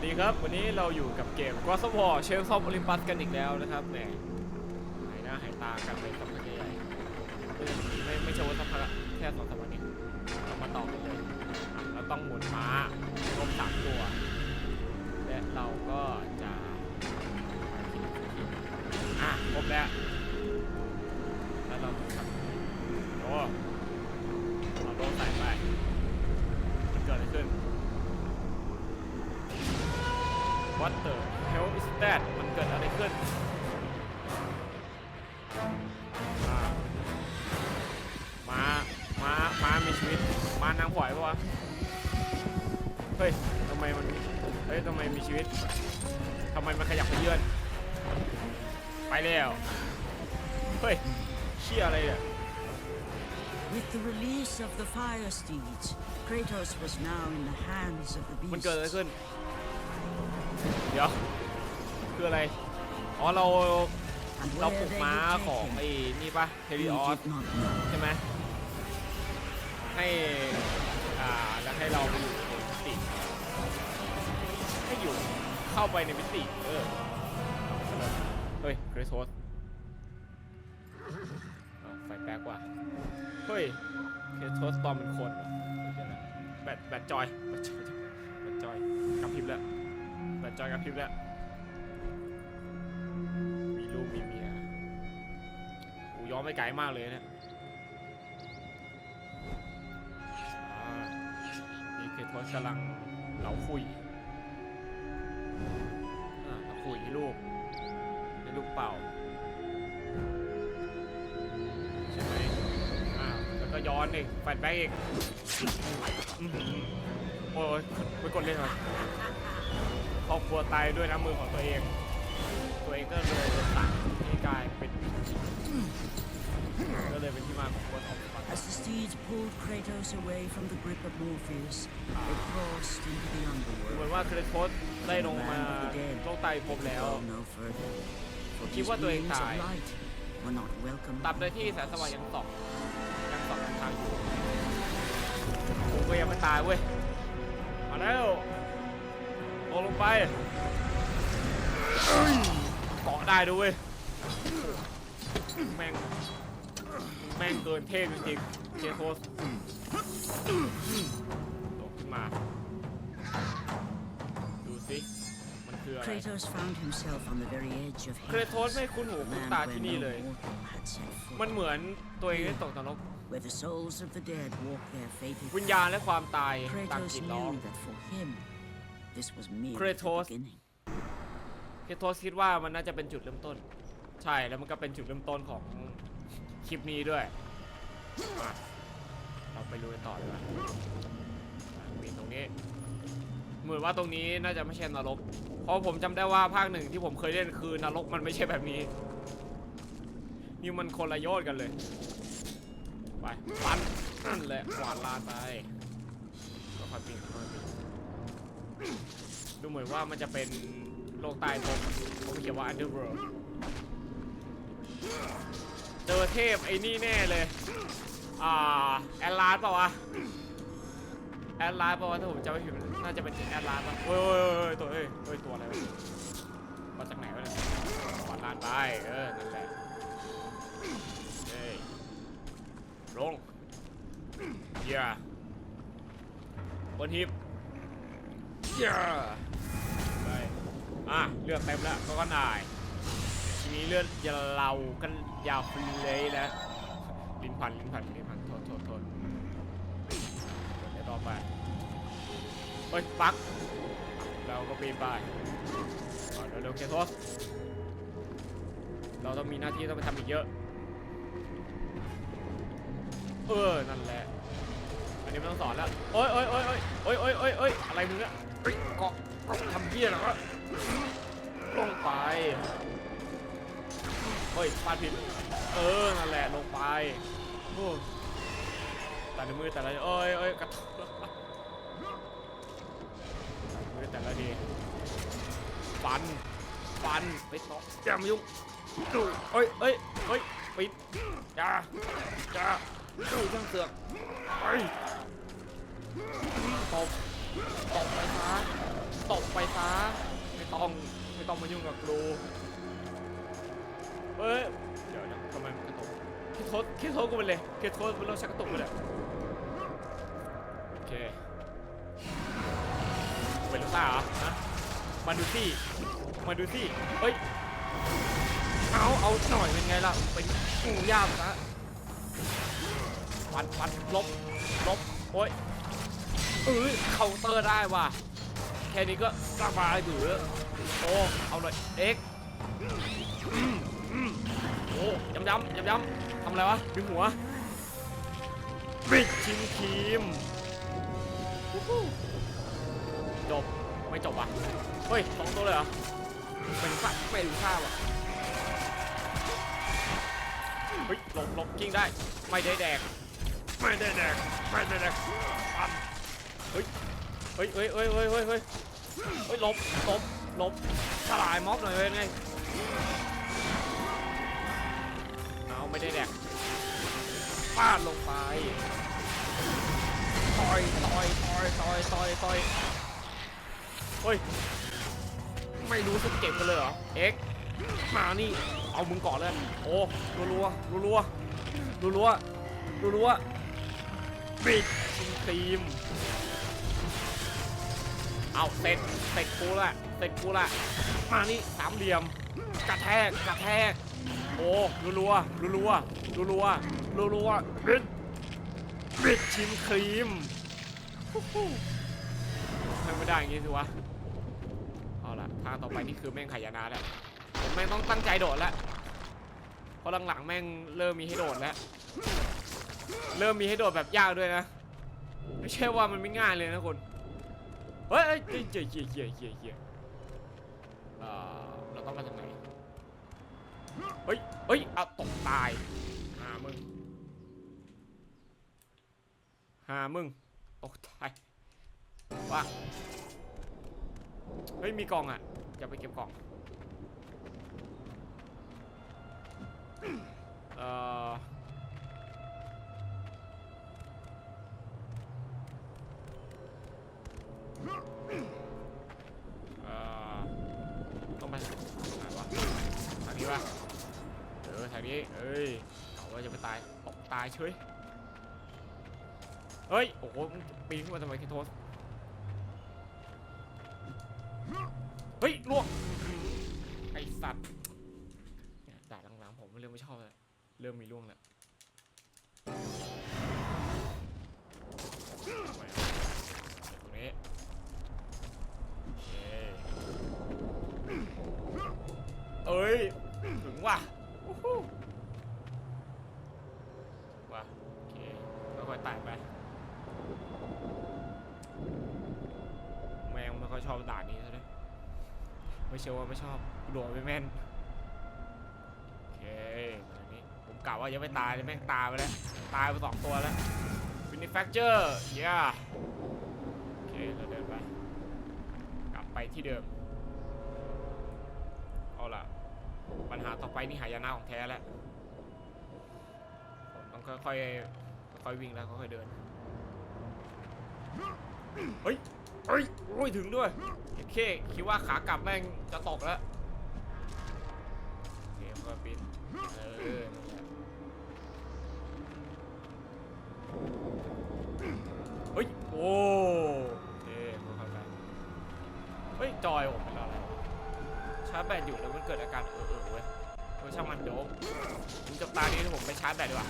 วัสดีครับ วันนี้เราอยู่กับเกม g o s w a r Chains of Olympus กันอีกแล้วนะครับแหมหายหน้าหายตากันไปสักพักใหญ่ๆไม่ไม่ใช่ว่าสักพักแค่สองสามวันนี้เรามาต่อกันเลยเราต้องหมุนม้ารวมสามตัว และเราก็จะอะครบแล้วแล้วเราทำโอ้เอาโลใส่ไปเกิดอะไรขึ้น What the hell is that มันเกิดอะไรขึ้นอ่าม้าม้าม้ามีชีวิตม้านางผอยปะวะ เฮ้ยทำไมมัน เฮ้ยทำไมมีชีวิตทำไมมันขยับขยื่นไปแล้ว เฮ้ยเชี่ยอะไรเนี่ย With the release of the fire steeds, Kratos was now in the hands of the มันเกิดอะไร beasts. ขึ้นเดี๋ยวคืออะไร อ๋อเรา And เรา where ปลุก they ม้า would ของ take ไอ้ him, นี่ปะเฮ we ลิออส did not know. ใช่ไหมให้อ่าแล้วให้เราไปอยู่ในมิติให้อยู่เข้าไปในมิติเออเฮ้ยเกรโทสเอาไฟแป๊กว่ะเฮ้ยเกรโทสตอมเป็นคนเหรอเดี๋ยวนะแบตแบตจอยแบตจอยแบตจอยกระพริบแล้วแบต จอยกระพริบแล้วมีลูกมีเมียอูย้อนไปไกลมากเลยเนะอ่านี่คือทษกำลังเหลาคุยอ่าเหลาคุยให้ลูกให้ลูกเป่าใช่ไหมอ่าแล้วก็ย้อนอีกแฟลชแบ็กอีกโอ้ยไปกดเล่นมา ครอบครัวตายด้วยน้ำมือของตัวเอง ตัวเองก็เลยโดนตัดให้กลายเป็นก็เลยเป็นที่มาของคนออกมา As the steeds pulled Kratos away from the grip of Morpheus, they crossed into the เหมือน underworld. ว่าเครโทสได้ลงมาโลกใต้ภพแล้ว Go no further. For คิด these ว่าตัวเอง beings ตาย of light were not welcome. ตับโดยที่แสงสว่างยังส่องยังส่องทางอยู่ผมก็ยังไม่ตายเว้ยมาแล้ว ลงลงไปเอ้ยเกาะได้ด้วยเวยแม่งแม่งเกินเทพจริงๆเคโทสตกขึ้นมา ดูสิ มันคืออะไร Kratos found himself on the very edge of เครโทส Hades, ไม่คุ้นหูคุ้น land ตา where ที่นี่เลย no mortal had set foot. มันเหมือนตัวเองได้ตกนรก where the souls of the dead walk their fated วิญญาณและความตายต่าง Kratos กินล้อ knew that for him, this was merely the Kratos beginning. เคโทสคิดว่ามันน่าจะเป็นจุดเริ่มต้น ใช่แล้วมันก็เป็นจุดเริ่มต้นของคลิปนี้ด้วยมาเราไปลุยต่อเลยว่ะอะมีตรงนี้ เหมือนว่าตรงนี้น่าจะไม่ใช่นรก เพราะผมจำได้ว่าภาคหนึ่งที่ผมเคยเล่นคือนรกมันไม่ใช่แบบนี้ นี่มันคนละโยชน์กันเลย ไปปันนั่นแหละกวาดลานไปค่อยๆปีนค่อยๆปีน ดูเหมือนว่ามันจะเป็นโลกใต้ภพผมเขียนว่า underworld เจอเทพไอ้นี่แน่เลย อ่า แอลลาสป่าวะ แอดลาสป่าวะถ้าผมจำไม่ผิดน่าจะเป็นแอดลาสป่ะโอ้ยโอ้ยโอ้ยตัวเอ้ยเอ้ยตัวอะไรวะมาจากไหนวะเนี่ยวาดลานไป เออ นั่นแหละเฮ้ยลงเย่าบนฮิป เไปอะเลือดเต็มแล้วก็ก็นายทีนี้เลือดจะเรากันยาวเลยแล้วลิ้นพันลิ้นพันลิ้นพันโทษโทษโทษเดี๋ยวต่อไปเฮ้ยปักเราก็ปีนไปเร็วๆเคทอสเราต้องมีหน้าที่ต้องไปทำอีกเยอะ เออ นั่นแหละ อันนี้ไม่ต้องสอนแล้ว โอ้ยโอ้ยโอ้ยโอ้ยโอ้ยโอ้ยโอ้ยอะไรมึงอะ เฮ้ยเกาะเกาะทำเบี้ยเหรอลงไป เฮ้ยฟาดผิด เออ นั่นแหละ ลงไปโอ้แต่ในมือแต่ละเอ้ยเอ้ยกระทบแต่ละมือแต่ละทีฟัน ฟันไปต่ออย่ามายุ่งดูเอ้ยเอ้ยเอ้ยปิดจ้าจ้าดูช่างเสือกเอ้ยตบ ตบไปซะตบไปซะไม่ต้องไม่ต้องมายุ่งกับกูเฮ้ยเดี๋ยวนะทำไมมันกระตุกคิดโทษคิดโทษกูไปเลยคิดโทษมันเราชักกระตุกไปเลยโอเคเป็นลูกตาเหรอฮะมาดูสิมาดูสิเฮ้ยเอาเอาหน่อยเป็นไงล่ะเป็นงูยากนะฟันฟันลบลบโอ้ย เออเคาน์เตอร์ได้ว่ะแค่นี้ก็สบายหรือโอ้เอาเลยเอ็กโอ้ยำยำยำยำทำอะไรวะดึงหัวบิดชิมครีมจบไม่จบว่ะเฮ้ยสองตัวเลยเหรอเป็นสัตว์ไม่รู้าว่ะเฮ้ยหลบหลบกิ้งได้ ไม่ได้แดก ไม่ได้แดก ไม่ได้แดกปัน เฮ้ยเฮ้ยเฮ้ยเฮ้ยเฮ้ยเฮ้ยหลบหลบหลบสลายม็อบหน่อยเลยไงเอาไม่ได้แดกฟาดลงไปต่อยต่อยต่อยต่อยต่อยต่อยเฮ้ย ไม่รู้สึกเก็บกันเลยเหรอ เอ็กมานี่ เอามึงก่อนเลย โอ้รัวรัวรัวรัวรัวรัวรัวบิดทีม เอาเสร็จเสร็จกูละเสร็จกูละมานี่สามเหลี่ยม กระแทกกระแทก โอ้รัวรัวรัวรัวรัวรัวรัวบิดบิดชิมครีมทำไม่ได้อย่างงี้สิวะเอาละทางต่อไปนี่คือแม่งขยานาแล้วผมแม่งต้องตั้งใจโดดแล้วเพราะหลังๆแม่งเริ่มมีให้โดดแล้วเริ่มมีให้โดดแบบยากด้วยนะ ไม่ใช่ว่ามันไม่ง่ายเลยนะคุณ เฮ้ยเฮ้ยเฮ้ยเฮ้ยเฮ้ยเฮ้เฮ้เราต้องมาจากไหน เฮ้ย เฮ้ยเอาตกตาย หามึง หามึง ตกตายว่าเฮ้ย มีกล่องอะ จะไปเก็บกล่องเอ่อ เอ่อต้องไปทางไหนวะทางนี้วะเออทางนี้เอ้ยเอาว่าจะไปตายตกตายเฉยเฮ้ยโอ้โหปีนขึ้นมาทำไมคิโทสเฮ้ยล่วงไอสัตว์ด่าหลังๆผมเริ่มไม่ชอบแล้วเริ่มมีล่วงแล้ว เอ้ยถึงว่ะวู้ฮู้ว่ะโอเคค่อยๆไต่ไป แมงไม่ค่อยชอบด่านนี้ซะด้วยไม่เชื่อว่าไม่ชอบโดดไม่แม่นโอเคอันนี้ผมกะว่าจะไม่ตายแต่แม่งตายไปแล้ว ตายไปสองตัวแล้ว Manufacture เย้โอเคเราเดินไป กลับไปที่เดิม เอาล่ะ ปัญหาต่อ ไปนี่หายนะของแท้แล้วผมต้องค่อยๆค่อยๆวิ่งแล้วค่อยๆเดินเฮ้ยเฮ้ยโอ้ยถึงด้วยโอเคคิดว่าขากลับแม่งจะตกแล้วเคค่อยๆปีนเออเฮ้ยโอ้โอเคค่อยๆไปเฮ้ยจอยผมเป็นอะไรชาร์จแบตอยู่แล้วมันเกิดอาการเออเออเว้ย เออช่างมันเดี๋ยวผมจบตานี้ผมไปชาร์จแบตดีกว่า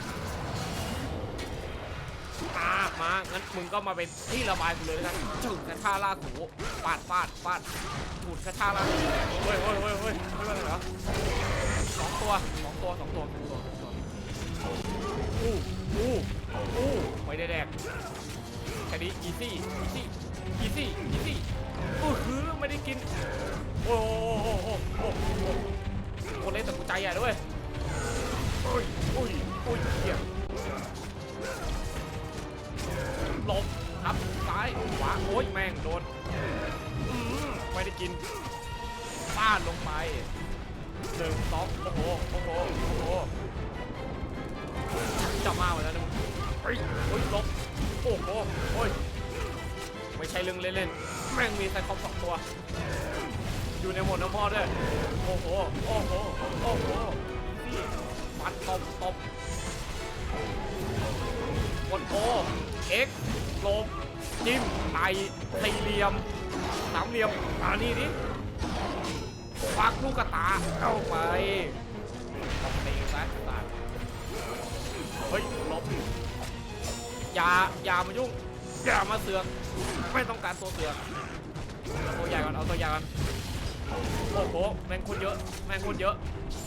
มามางั้นมึงก็มาเป็นที่ระบายกูเลยแล้วกันจุดกระทาลากหูฟาดฟาดฟาดจุดกระทาลากเฮ้ยเฮ้ยเฮ้ยเฮ้ยไม่เป็นไรเหรอสองตัวสองตัวสองตัวสองตัวอู้อู้อู้ไม่ได้แดกแค่นี้อีซี่อีซี่อีซี่อีซี่อู้หือไม่ได้กินโอ้โหโอ้โหโอ้โหโอ้ โหโอ้เล่นแต่กูใจอะด้วยโอ้ยโอ้ยโอ้ยเหี้ยหลบครับซ้ายขวาโอ้ยแม่งโดนไม่ได้กินฟาดลงไปหนึ่งสองโอ้โหโอ้โหโอ้โหจับมาหมดแล้วนะมึงเฮ้ยเฮ้ยหลบโอ้โหโอ้ยไม่ใช่เรื่องเล่นๆแม่งมีไซคอปสองตัว อยู่ในหมดน้ำพอด้วย โอ้โห โอ้โห โอ้โหนี่ฟันตบตบกดโอเอ็กลบจิ้มไตสี่เหลี่ยมสามเหลี่ยมอ่านี่ดิควักลูกกระตาเข้าไปตบตีซะตาเฮ้ยลบอย่าอย่ามายุ่งอย่ามาเสือกไม่ต้องการตัวเสือกเอาตัวใหญ่ก่อนเอาตัวใหญ่ก่อน โอ้โหแมงคนเยอะ แมงคนเยอะ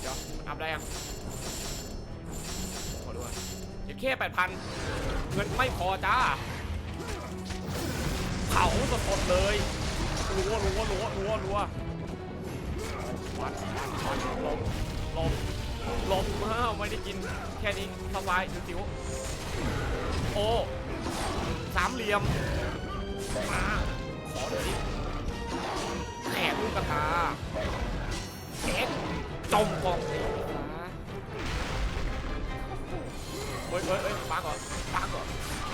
เดี๋ยวมันอัพได้ยังขอดูก่อนเดี๋ยวแค่แปดพันเงินไม่พอจ้า เผาสดๆเลยรัวรัวรัวรัวรัววัดวัดลมลมลมอ้าไม่ได้กิน แค่นี้สบายจิ๋วโอ้สามเหลี่ยมมาขอเดี๋ยวนี้ แขกลูกกระตาเอ็กจมกองสีฟ้าเฮ้ยเฮ้ยเฮ้ยปักก่อนปักก่อน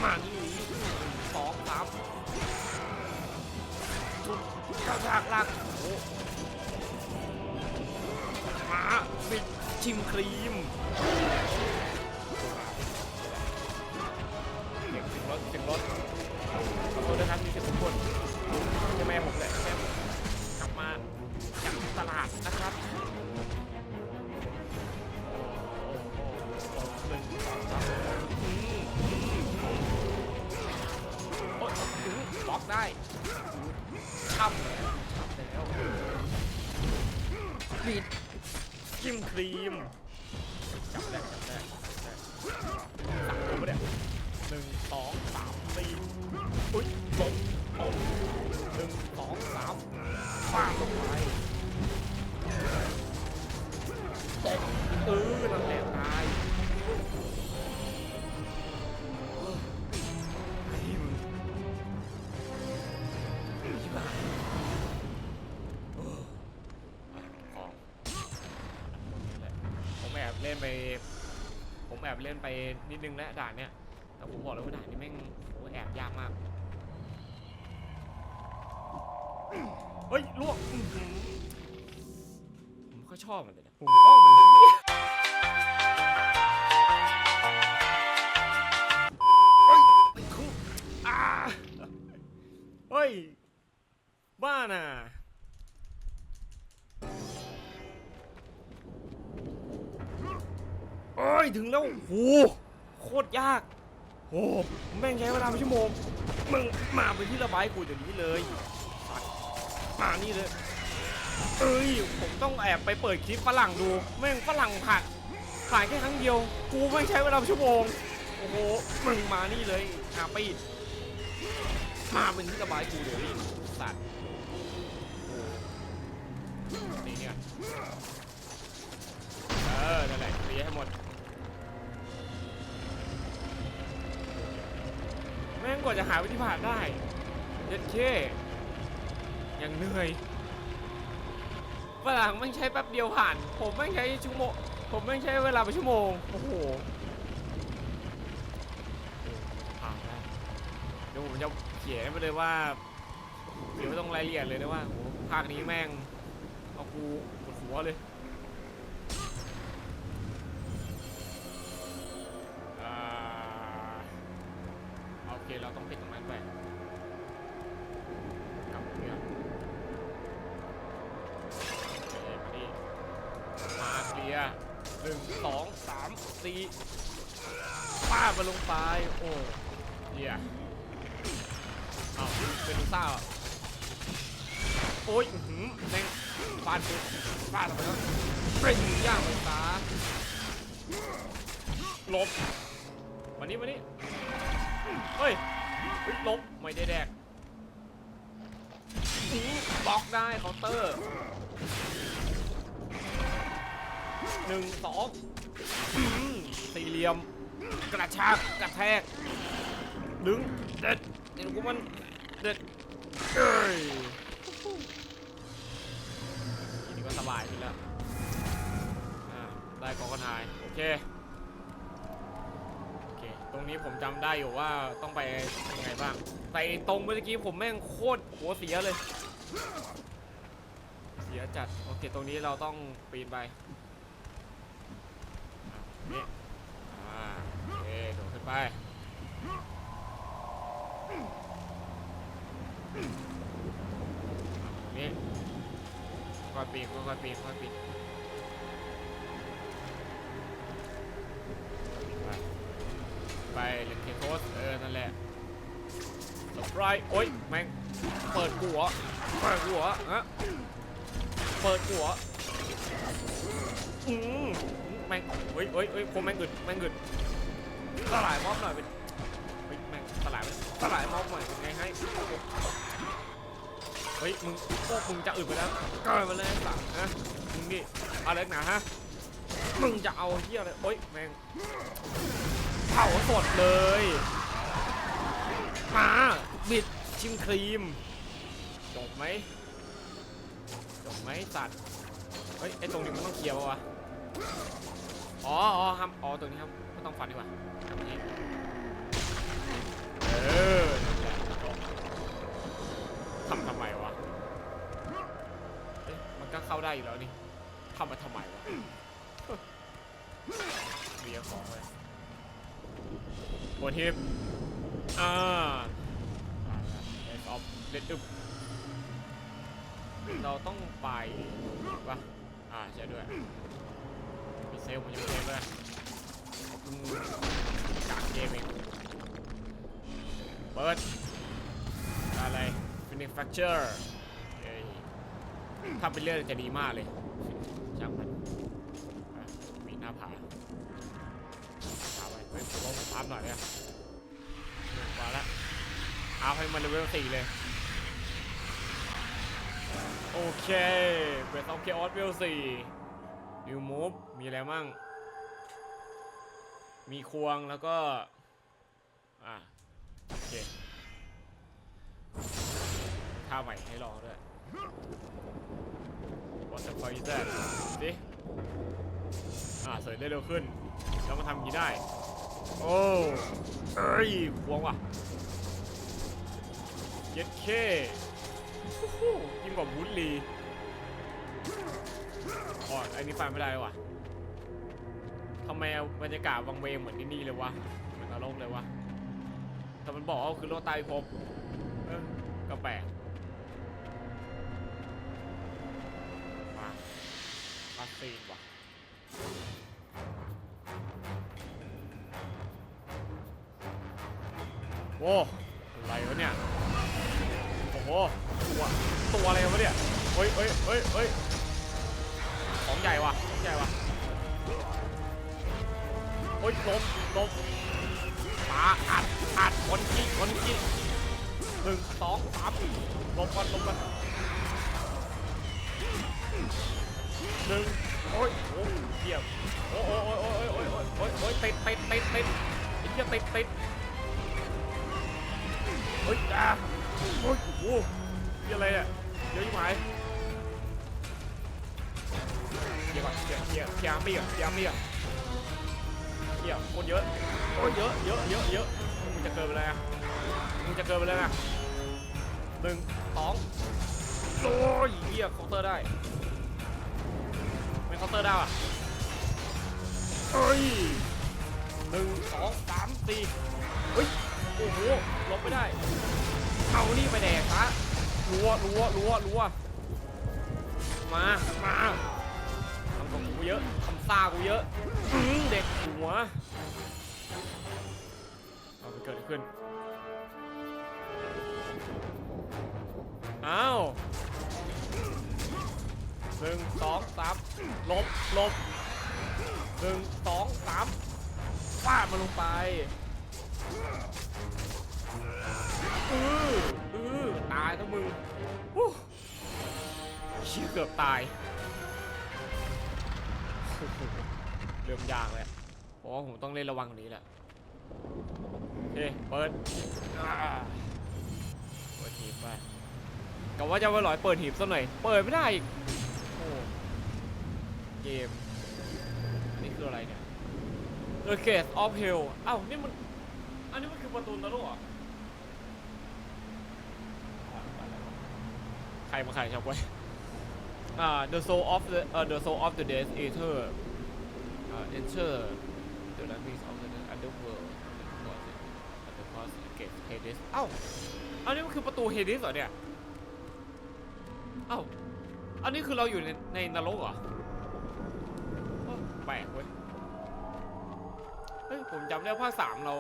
มานี่สองสามจุดกระชากลากโอ้มาบิดชิมครีมเสียงรถเสียงรถขอโทษนะครับมีเสียงทุกคน ใช่แม่ผมแหละแม่ผมกลับมาจากตลาดนะครับโอ๊ยบล็อกได้ช้ำช้ำแล้วปิดจิ้มครีมจับแรกจับแรกจับแรกสามตัวเนี่ยหนึ่งสองสามสี่อุ้ยลงลง หนึ่งสองสามฟาดลงไปตบเออนั่นแหละตายไอ้มึงชิบหายเออของนี่แหละผมแอบเล่นไป ผมแอบเล่นไปนิดนึงแล้วด่านเนี้ยแต่ผมบอกเลยว่าด่านนี้แม่งโอ้แอบยากมาก เฮ้ยลวกอื้อหือผมก็ชอบมันเลยนะผมก็มันเหี้ยเฮ้ยติดคุกอ่าเฮ้ย บ้าน่ะโอ้ย ถึงแล้วโหโคตรยากโอ้แม่งใช้เวลาเป็นชั่วโมง มึงมาไปที่ระบายกูเดี๋ยวนี้เลย มานี่เลยเอ้ยผมต้องแอบไปเปิดคลิปฝรั่งดู แม่งฝรั่งผ่านผ่านแค่ครั้งเดียว กูไม่ใช้เวลาชั่วโมง โอ้โห มึงมานี่เลยหาไปดมาเป็นที่ระบายกูเดี๋ยวนี้สัตว์โอ้นี่เนี่ยเออ นั่นแหละเคลียร์ให้หมด แม่งกว่าจะหาวิธีผ่านได้ เด็ดเค ยังเหนื่อยฝรั่งแม่ใช้แป๊บเดียวผ่าน ผมแม่ใช้ชั่วโมงผมแม่ใช้เวลาไปชั่วโมง โอ้โหผ่านแล้วเดี๋ยวผมจะเขียนไปเลยว่าเดี๋ยวไม่ต้องรายละเอียดเลยนะว่าโอ้โหภาคนี้แม่ง เอากูปวดหัวเลยอ่าโอเคเราต้องปิดตรงนั้นไปกลับเรื่องโอเคมาดิมาเคลียร์ห นึ่งสองสามสี่ป้าดมาลงไป โอ้เฮียเอาเป็นซ่าโอ้ยหืมแม่งฟาดกูฟาดไปแล้วเป็นย่างไปซะหลบมานี่มานี่เฮ้ยเฮ้ยลบไม่ได้แดกบล็อกได้เคาน์เตอร์ หนึ่งสองสี่เหลี่ยม กระชากกระแทกดึงเด็ดเด็ดกูมันเด็ดเอ้ยทีนี้ก็สบายขึ้นแล้วได้กองกระนายโอเคโอเค ตรงนี้ผมจำได้อยู่ว่าต้องไปยังไงบ้างแต่ตรงเมื่อกี้ผมแม่งโคตรหัวเสียเลย เสียจัด โอเค ตรงนี้เราต้องปีนไป นี่อ่าโอเคโดดขึ้นไปนี่ค่อยปีนค่อยปีนค่อยปีนไปไปเล่นเคโคสเออ นั่นแหละสปรายโอ้ย แม่ง เปิดหัวเปิดหัวฮะเปิดหัวอืม แม่งเฮ้ยเฮ้ยเฮ้ยผมแม่งอึดแม่งอึดสลายม็อบหน่อยเป็นเฮ้ยแม่งสลายสลายม็อบหน่อยเป็นไงให้เฮ้ยมึงพวกมึงจะอึดไปแล้วก็มาเลยสั่งนะมึงนี่อาเล็กหนาฮะมึงจะเอาเฮียอะไรโอ๊ยแม่งเผาสดเลยมาบิดชิมครีมจบไหมจบไหมสัตว์เฮ้ยไอตรงนี้มันต้องเคลียร์ปะวะ อ๋ออ๋อครับอ๋อตรงนี้ครับไม่ต้องฟันดีกว่าทำอย่างนี้เออทำทำไมวะเอ๊ะมันก็เข้าได้อยู่แล้วนี่ทำมาทำไมวะเรียของเลยโบทิปอ่าเลสออฟเลดอึบเราต้องไปวะอ่าใช่ด้วย เซลลมันยังเซลเลยอืมกากเกมเองเปิด อะไร manufacture เอ้ยถ้าเป็นเรื่องจะดีมากเลยช่างมันมีหน้าผาพาไปเฮ้ยลงอัพหน่อยเนี่ยมาแล้วอัพให้มันเลเวลสี่เลย โอเคเบสออฟเคออสเลเวลสี่นิวมูฟ มีอะไรมั่ง มีควงแล้วก็ อะโอเคท่าใหม่ให้ลองด้วย What the fuck is that ดิอ่าเสยได้เร็วขึ้น แล้วมาทำอย่างนี้ได้ โอ้เอ้ยควงว่ะเย็ดเค้ยิ่งกว่าบูธลีอ๋ออันนี้ฟังไม่ได้ว่ะ ทำไมบรรยากาศวังเวงเหมือนที่นี่เลยวะเหมือนนรกเลยวะแต่มันบอกว่าคือโลกใต้พิภพเออก็แปลกมามาซีนว่ะโว้อะไรวะเนี่ย โอ้โห ตัว ตัวอะไรวะเนี่ย เฮ้ยเฮ้ยเฮ้ยเฮ้ยของใหญ่ว่ะ ของใหญ่ว่ะ เฮ้ยล้มล้มมาอัดอัดคนขี้คนขี้หนึ่งสองสามลงก่อนลงก่อนหนึ่งโอ้ยโอ้ยเหี้ยโอ้ยโอ้ยโอ้ยโอ้ยโอ้ยโอ้ยโอ้ยติดติดติดติดไอ้เหี้ยติดติดเฮ้ยอ่าโอ้ยโอ้โหเหี้ยอะไรอะเยอะยิ่งไหมเหี้ยก่อนเหี้ยเหี้ยเหี้ยมีอะเหี้ยมีอะเหี้ยโคตรเยอะโอ้ยเยอะเยอะเยอะเยอะมึงจะเกินไปเลยอะมึงจะเกินไปเลยอะหนึ่งสองโอ้ยเหี้ยเคาน์เตอร์ได้ไม่เคาน์เตอร์ได้ว่ะเฮ้ยหนึ่งสองสามสี่เฮ้ยโอ้โหลบไม่ได้ เอานี่ไปแดกซะรัวรัวรัวรัวมา มาทำของกูเยอะ ซ่ากูเยอะอื้อเด็กหัวเอาไปเกิดอะไรขึ้น อ้าวหนึ่งสองสามลบลบหนึ่งสองสามฟาดมันลงไปอืออือตายทั้งมึงวู้เชี่ยเกือบตาย เริ่มยากเลยเพราะว่าผมต้องเล่นระวังกว่านี้แหละโอเคเปิดเปิดหีบไปกะว่าจะไปหลอยเปิดหีบสักหน่อย เปิดไม่ได้อีกโอ้เกม นี่คืออะไรเนี่ย The Case of Hell เอ้านี่มัน อันนี้มันคือประตูนรกเหรออะใครมาใครชอบไว้ อ่า the soul of the เอ่อ the soul of the death eater อ่า enter the landings of the underworld at the cross gate Hades เอ้าอันนี้มันคือประตู Hades เหรอเนี่ยเอ้าอันนี้คือเราอยู่ในในนรกเหรอแปลกเว้ยเฮ้ยผมจำได้ภาคสามเรา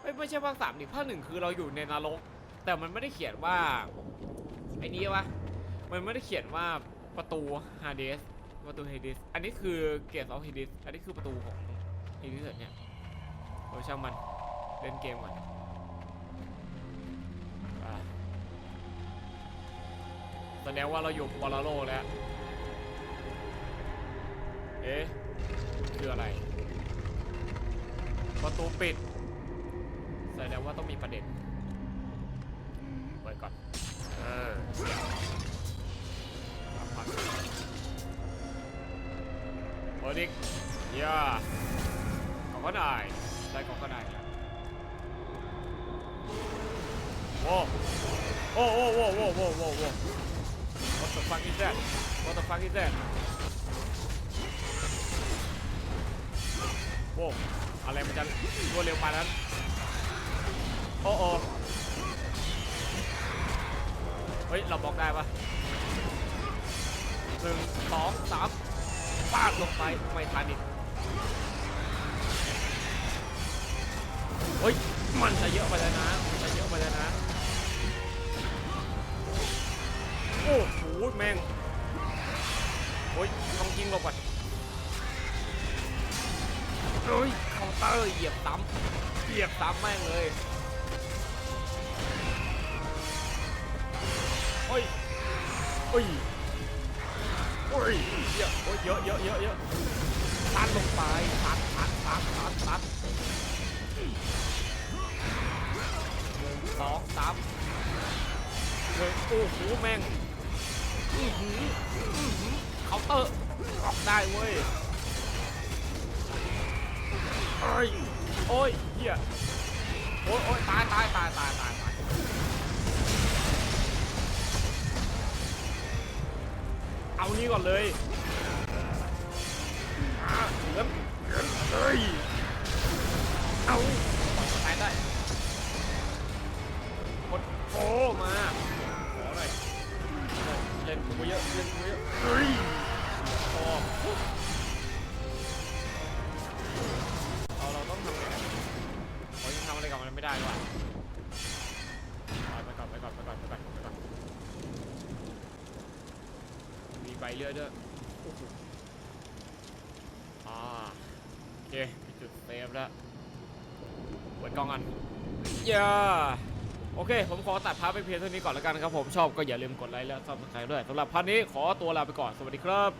เอ้ยไม่ใช่ภาคสามดิภาคหนึ่งคือเราอยู่ในนรก แต่มันไม่ได้เขียนว่าไอ้นี่วะ มันไม่ได้เขียนว่าประตูฮาเดสประตูเฮดิส อันนี้คือเกตออฟเฮดิส อันนี้คือประตูของเฮดิสเนี่ยโอ้ช่างมันเล่นเกมก่อนอะแสดงว่าเราอยู่ปรโลกแล้ว เอ๊ะคืออะไร ประตูปิด แสดงว่าต้องมีประเด็น ดอีกย่าก็ก็ได้ได้ก็ก็ได้โว้โอ้โอ้โว้โว้โว้โว้โว้ What the fuck is that What the fuck is that โว้อะไรมันจะรวดเร็วปานนั้นโอ้โอ้เฮ้ย เราบล็อกได้ปะหนึ่งสองสาม ปาดลงไปไม่ทันอีกเฮ้ยมันจะเยอะไปแล้วนะมันจะเยอะไปแล้วนะโอ้โหแม่งโอ้ยต้องยิงหลบก่อนเฮ้ยเคาน์เตอร์เหยียบซ้ำเหยียบซ้ำแม่งเลยโอ้ยโอ้ย อ้ยเยอะโอ้ยเยอะเยอะเยอะเยอะตัดลงไปตัดตัดตัดตัดตัดหนึ่งสองสามหนึ่งโอ้โหแม่งอือหืออือหือเคาเตอร์ออกได้เว้ยเอ้ยโอ้ยเหี้ยโอ้ยโอ้ยตายตายตายตายตาย เอานี่ก่อนเลย โอเค ผมขอตัดภาพไปเพียงเท่านี้ก่อนแล้วกันครับผมชอบก็อย่าลืมกดไลค์และซับสไครต์ด้วยสำหรับพาร์ทนี้ขอตัวลาไปก่อนสวัสดีครับ